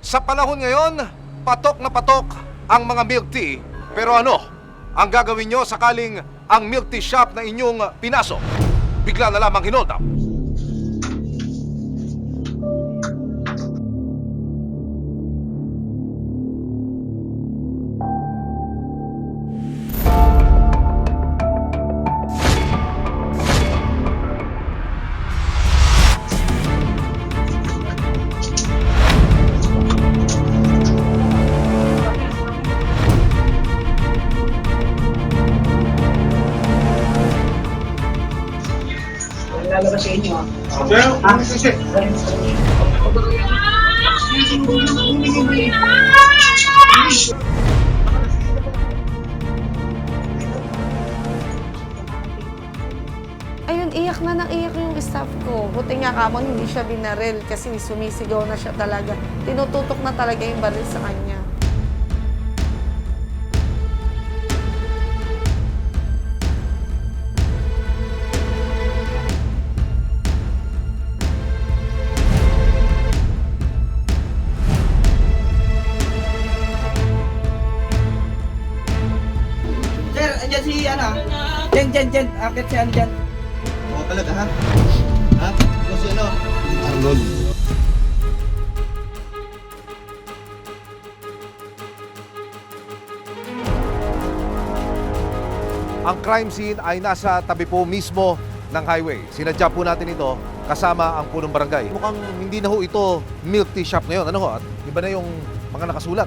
Sa panahon ngayon, patok na patok ang mga milk tea. Pero ano, ang gagawin nyo sakaling ang milk tea shop na inyong pinasok, bigla na lamang hinold Lalabas sa inyo. ah. Ayun, iyak na nang iyak yung staff ko. Buti nga kamon hindi siya binaril kasi sumisigaw na siya talaga. Tinututok na talaga yung baril sa kanya. Andyan si ano? Jen, Jen, Jen. Akit si ano dyan. Oo talaga ha? Ha? Kung si ano? Arnold. Ang crime scene ay nasa tabi po mismo ng highway. Sinadya po natin ito kasama ang punong barangay. Mukhang hindi na ho ito milk tea shop ngayon. Ano ho? At iba na yung mga nakasulat.